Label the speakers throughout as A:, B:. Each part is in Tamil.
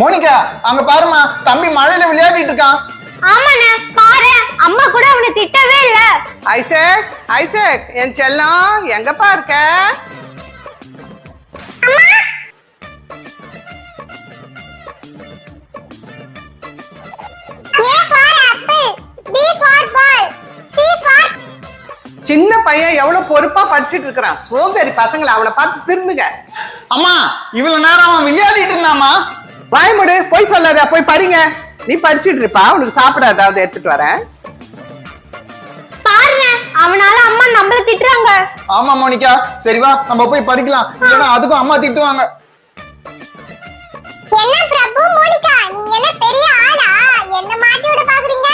A: மோனிகா அங்க பாருமா தம்பி மழையில விளையாடிட்டு இருக்கான்.
B: ஆமாண்ணே பாரு அம்மா கூட அவனை திட்டவே இல்ல.
C: ஐசக் ஐசக் என் செல்லம் எங்கப்பா இருக்க? சின்ன பையன் எவ்வளவு பொறுப்பா படிச்சிட்டு இருக்கிறான். சோம்பேறி பசங்களை அவளை பார்த்து திருந்துங்க.
A: அம்மா இவ்வளவு நேரம் அவன் விளையாடிட்டு இருந்தாமா
C: வாய்முடு போய் சொல்லாத போய் படிங்க. நீ படிச்சிட்டு இருப்பா உனக்கு சாப்பிட ஏதாவது எடுத்துட்டு வரேன்.
B: பாருண்ணே அவனால அம்மா நம்மள திட்டுறாங்க.
A: ஆமா மோனிகா. சரி வா நம்ம போய் படிக்கலாம். இல்லைன்னா அதுக்கும் அம்மா திட்டுவாங்க.
B: என்ன பிரபு மோனிகா? நீங்க என்ன பெரிய ஆளா? என்ன மாட்டி விட பாக்குறீங்க?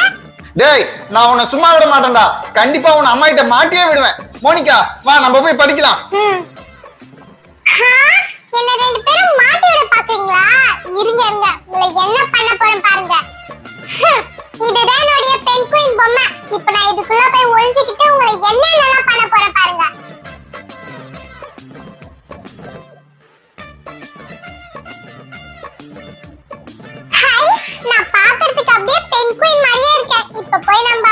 A: டேய் நான் உன்னை சும்மா விட மாட்டேன்டா. கண்டிப்பா உன்னை அம்மா கிட்ட மாட்டியே விடுவேன். மோனிகா வா நம்ம போய் படிக்கலாம்.
B: என்ன ரெண்டு பாக்குறீங்களா? இருங்க இருங்க. உங்களை என்ன பண்ண போறேன் பாருங்க. இதுதான் என்னுடைய பெண் குயின் பொம்மை. நான் இதுக்குள்ள போய் ஒளிஞ்சுக்கிட்டு உங்களை பண்ண போறேன் பாருங்க. நான் அப்படியே பெண் குயின் மாதிரியே இருக்கேன். இப்ப போய் நம்ம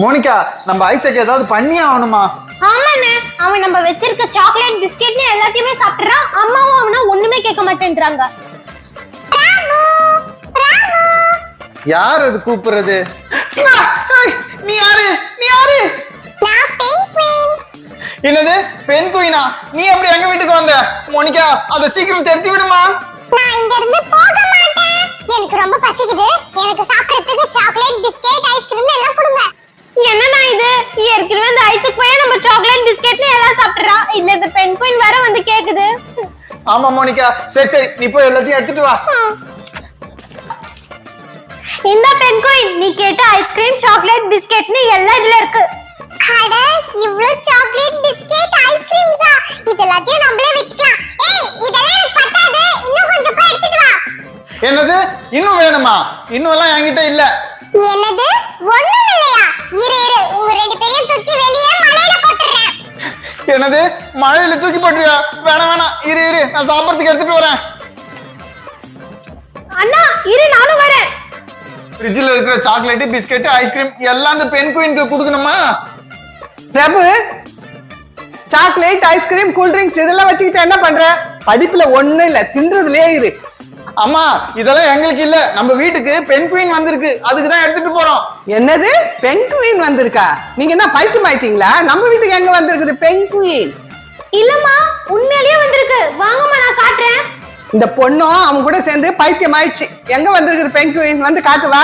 A: மோனிகா நம்ம ஐசக் ஏதாவது பண்ணியே ஆகணுமா?
B: ஆமாண்ணே. அவன் நம்ம வச்சிருக்க சாக்லேட் பிஸ்கெட்னு எல்லாத்தையுமே சாப்பிடுறான் அம்மாவும் அவன ஒண்ணுமே கேட்க மாட்டேன்றாங்க.
A: யார் அது கூப்பிடுறது? நீ யாரு? நீ யாரு? என்னது? பெண் குயினா நீ எப்படி எங்க வீட்டுக்கு வந்த? மோனிகா அதை சீக்கிரம் தெரிஞ்சு விடுமா
B: நான் இங்க இருந்து போக இல்ல இந்த பெண் குயின் வேற வந்து கேக்குது.
A: ஆமா மோனிகா. சரி சரி. நீ போய் எல்லாத்தையும் எடுத்துட்டு வா.
B: இந்த பெண் குயின் நீ கேட்ட ஐஸ்கிரீம் சாக்லேட் பிஸ்கெட்னு எல்லாம் இதுல இருக்கு. அட இவ்ளோ சாக்லேட் பிஸ்கெட் ஐஸ்கிரீம்ஸா இது எல்லாத்தையும் நம்மளே வச்சுக்கலாம். ஏய் இதெல்லாம் எனக்கு பத்தாது. இன்னும் கொஞ்சம் போய் எடுத்துட்டு வா.
A: என்னது? இன்னும் வேணுமா? இன்னும் எல்லாம் என்கிட்ட இல்ல.
B: என்னது? ஒண்ணும் இல்லையா? இரு இரு உங்க ரெண்டு பேரையும் தூக்கி வெளியே மலையில போட்டுறேன்
A: என்னது? மழையில தூக்கி போட்டுருவியா? வேணாம் வேணாம் இரு இரு. நான் சாப்பிடறதுக்கு எடுத்துட்டு வரேன்
B: அண்ணா இரு நானும் வரேன்.
A: ஃப்ரிட்ஜில் இருக்கிற சாக்லேட் பிஸ்கெட் ஐஸ்கிரீம் எல்லாம் அந்த பெண் குயினுக்கு கொடுக்கணுமா?
C: Prabhu chocolate ice cream cool drinks இதெல்லாம் வச்சுக்கிட்டு என்ன பண்ற? படிப்புல ஒண்ணும் இல்ல. தின்றதுலயே இரு.
A: அம்மா இதெல்லாம் எங்களுக்கு இல்ல. நம்ம வீட்டுக்கு பெண் குயின் வந்திருக்கு. அதுக்கு தான் எடுத்துட்டு போறோம்.
C: என்னது? பெங்குயின் வந்திருக்கா? நீங்க என்ன பைத்தியம் ஆயிட்டீங்களா? நம்ம வீட்டுக்கு எங்க வந்திருக்குது பெங்குயின்
B: இல்லம்மா உண்மையிலேயே வந்திருக்கு. வாங்கம்மா நான் காட்டுறேன்.
C: இந்த பொண்ணும் அவங்க கூட சேர்ந்து பைத்தியம் ஆயிடுச்சு. எங்க வந்திருக்குது பெங்குயின் வந்து காட்டு வா.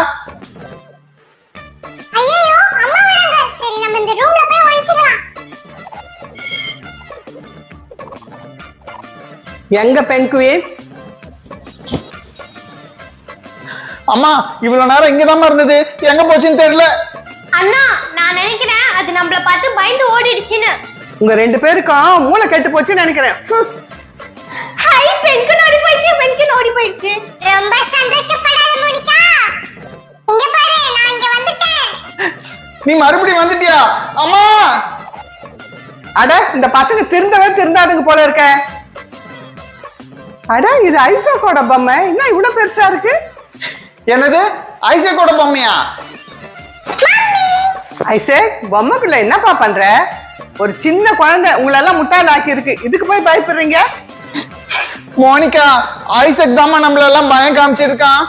B: ஐயோ அம்மா வராங்க. சரி நம்ம இந்த ரூம்ல போய் ஒளிச்சுக்கலாம்.
C: எங்க பெங்குயின்
A: அம்மா இவ்வளவு நேரம் இங்கதாம்மா இருந்தது. எங்க போச்சுன்னு தெரியல.
B: அண்ணா நான் நினைக்கிறேன் அது நம்மள பார்த்து பயந்து ஓடிடுச்சுன்னு.
C: உங்க ரெண்டு பேருக்கும் மூளை கெட்டு போச்சுன்னு நினைக்கிறேன்.
B: ஹை. பெண்கு ஓடி போயிடுச்சு பெண்கு ஓடி போயிடுச்சு. ரொம்ப சந்தோஷப்படாத மோனிகா. இங்க பாரு நான் இங்க வந்துட்டேன்.
A: நீ மறுபடியும் வந்துட்டியா? அம்மா!
C: அட இந்த பசங்க திருந்தவே திருந்தாதுங்க போல இருக்க. அட இது ஐசோக்கோட பொம்மை. என்ன இவ்வளவு பெருசா இருக்கு?
A: என்னது? ஐசக்கோட பொம்மையா?
C: ஐசே பொம்மைக்குள்ள என்னப்பா பண்ற? ஒரு சின்ன குழந்தை உங்களெல்லாம் முட்டாள் ஆக்கி இருக்கு இதுக்கு போய் பயப்படுறீங்க?
A: மோனிகா ஐசக் தாம்மா நம்மள எல்லாம் பயம் காமிச்சிருக்கான்.